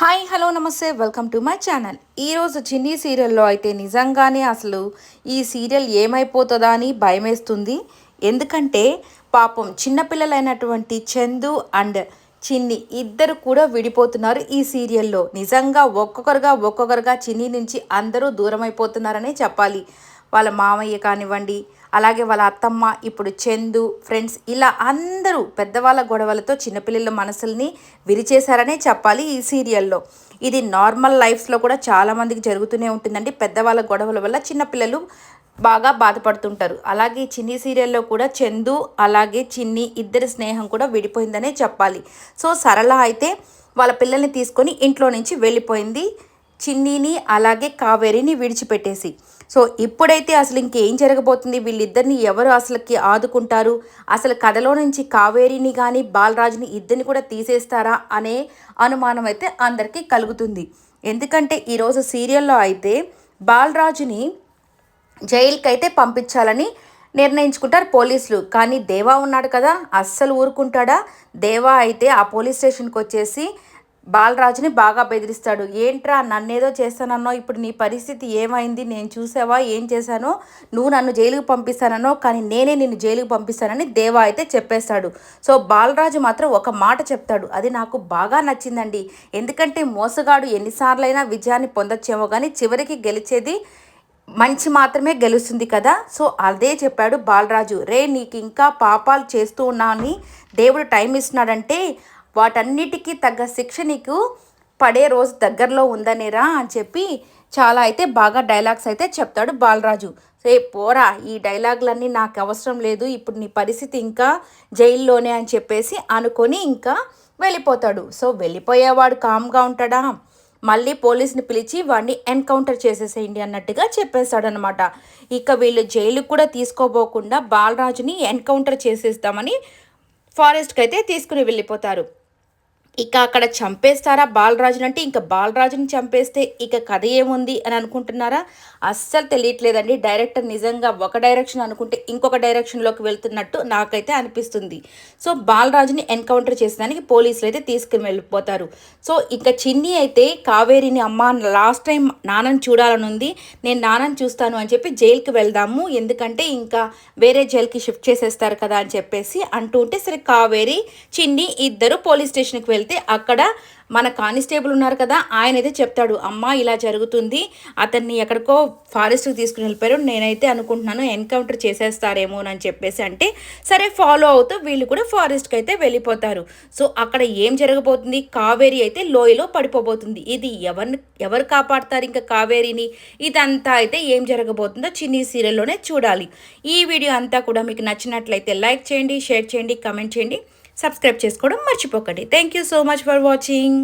Hi hello నమస్తే welcome to my channel. ఈరోజు చిన్ని సీరియల్లో అయితే నిజంగానే అసలు ఈ సీరియల్ ఏమైపోతుందా అని భయమేస్తుంది. ఎందుకంటే పాపం చిన్నపిల్లలైనటువంటి చందు అండ్ చిన్ని ఇద్దరు కూడా విడిపోతున్నారు ఈ సీరియల్లో. నిజంగా ఒక్కొక్కరుగా ఒక్కొక్కరుగా చిన్ని నుంచి అందరూ దూరం అయిపోతున్నారనే చెప్పాలి. వాళ్ళ మామయ్య కానివ్వండి అలాగే వాళ్ళ అత్తమ్మ ఇప్పుడు చందు ఫ్రెండ్స్ ఇలా అందరూ పెద్దవాళ్ళ గొడవలతో చిన్నపిల్లల మనసుల్ని విరిచేశారనే చెప్పాలి ఈ సీరియల్లో. ఇది నార్మల్ లైఫ్స్లో కూడా చాలామందికి జరుగుతూనే ఉంటుందండి. పెద్దవాళ్ళ గొడవల వల్ల చిన్నపిల్లలు బాగా బాధపడుతుంటారు. అలాగే చిన్ని సీరియల్లో కూడా చందు అలాగే చిన్ని ఇద్దరి స్నేహం కూడా విడిపోయిందనే చెప్పాలి. సో సరళ అయితే వాళ్ళ పిల్లల్ని తీసుకొని ఇంట్లో నుంచి వెళ్ళిపోయింది. చిన్నీని అలాగే కావేరిని విడిచిపెట్టేసి. సో ఇప్పుడైతే అసలు ఇంకేం జరగబోతుంది? వీళ్ళిద్దరిని ఎవరు అసలుకి ఆదుకుంటారు? అసలు కథలో నుంచి కావేరిని కానీ బాలరాజుని ఇద్దరిని కూడా తీసేస్తారా అనే అనుమానం అయితే అందరికీ కలుగుతుంది. ఎందుకంటే ఈరోజు సీరియల్లో అయితే బాలరాజుని జైలుకి అయితే పంపించాలని నిర్ణయించుకుంటారు పోలీసులు. కానీ దేవా ఉన్నాడు కదా అస్సలు ఊరుకుంటాడా? దేవా అయితే ఆ పోలీస్ స్టేషన్కి వచ్చేసి బాలరాజుని బాగా బెదిరిస్తాడు. ఏంట్రా నన్నేదో చేస్తానన్నో ఇప్పుడు నీ పరిస్థితి ఏమైంది? నేను చూసావా? ఏం చేశానో? నువ్వు నన్ను జైలుకు పంపిస్తానన్నో కానీ నేనే నిన్ను జైలుకు పంపిస్తానని దేవా అయితే చెప్పేస్తాడు. సో బాలరాజు మాత్రం ఒక మాట చెప్తాడు. అది నాకు బాగా నచ్చిందండి. ఎందుకంటే మోసగాడు ఎన్నిసార్లైనా విజయాన్ని పొందొచ్చేమో కానీ చివరికి గెలిచేది మంచి మాత్రమే గెలుస్తుంది కదా. సో అదే చెప్పాడు బాలరాజు. రే నీకు ఇంకా పాపాలు చేస్తూ ఉన్నా అని దేవుడు టైం ఇస్తున్నాడంటే వాటన్నిటికీ తగ్గ శిక్ష నీకు పడే రోజు దగ్గరలో ఉందనేరా అని చెప్పి చాలా అయితే బాగా డైలాగ్స్ అయితే చెప్తాడు బాలరాజు. సే పోరా ఈ డైలాగులన్నీ నాకు అవసరం లేదు ఇప్పుడు నీ పరిస్థితి ఇంకా జైల్లోనే అని చెప్పేసి అనుకొని ఇంకా వెళ్ళిపోతాడు. సో వెళ్ళిపోయేవాడు కామ్గా ఉంటాడా? మళ్ళీ పోలీస్ని పిలిచి వాడిని ఎన్కౌంటర్ చేసేసేయండి అన్నట్టుగా చెప్పేశాడనమాట ఇక వీళ్ళు జైలుకు కూడా తీసుకోబోకుండా బాలరాజుని ఎన్కౌంటర్ చేసేస్తామని ఫారెస్ట్కి అయితే తీసుకుని వెళ్ళిపోతారు. ఇక అక్కడ చంపేస్తారా బాలరాజుని అంటే ఇంకా బాలరాజుని చంపేస్తే ఇక కథ ఏముంది అని అనుకుంటున్నారా? అస్సలు తెలియట్లేదండి. డైరెక్టర్ నిజంగా ఒక డైరెక్షన్ అనుకుంటే ఇంకొక డైరెక్షన్లోకి వెళ్తున్నట్టు నాకైతే అనిపిస్తుంది. సో బాలరాజుని ఎన్కౌంటర్ చేసేదానికి పోలీసులు అయితే తీసుకుని వెళ్ళిపోతారు సో ఇక చిన్ని అయితే కావేరిని అమ్మ లాస్ట్ టైం నాన్నని చూడాలని ఉంది. నేను నాన్నని చూస్తాను అని చెప్పి జైలుకి వెళ్దాము. ఎందుకంటే ఇంకా వేరే జైలుకి షిఫ్ట్ చేసేస్తారు కదా అని చెప్పేసి అంటూ ఉంటే సరే కావేరి చిన్ని ఇద్దరు పోలీస్ స్టేషన్కి వెళ్తారు. వెళ్తే అక్కడ మన కానిస్టేబుల్ ఉన్నారు కదా ఆయన అయితే చెప్తాడు అమ్మ ఇలా జరుగుతుంది. అతన్ని ఎక్కడికో ఫారెస్ట్కి తీసుకుని వెళ్ళిపోయారు. నేనైతే అనుకుంటున్నాను ఎన్కౌంటర్ చేసేస్తారేమో అని చెప్పేసి అంటే సరే ఫాలో అవుతూ వీళ్ళు కూడా ఫారెస్ట్కి అయితే వెళ్ళిపోతారు. సో అక్కడ ఏం జరగబోతుంది? కావేరి అయితే లోయలో పడిపోబోతుంది. ఇది ఎవరిని ఎవరు కాపాడతారు ఇంకా కావేరిని? ఇదంతా అయితే ఏం జరగబోతుందో చిన్ని సీరియల్లోనే చూడాలి. ఈ వీడియో అంతా కూడా మీకు నచ్చినట్లయితే లైక్ చేయండి షేర్ చేయండి కమెంట్ చేయండి. సబ్స్క్రైబ్ చేసుకోవడం మర్చిపోకండి. Thank you so much for watching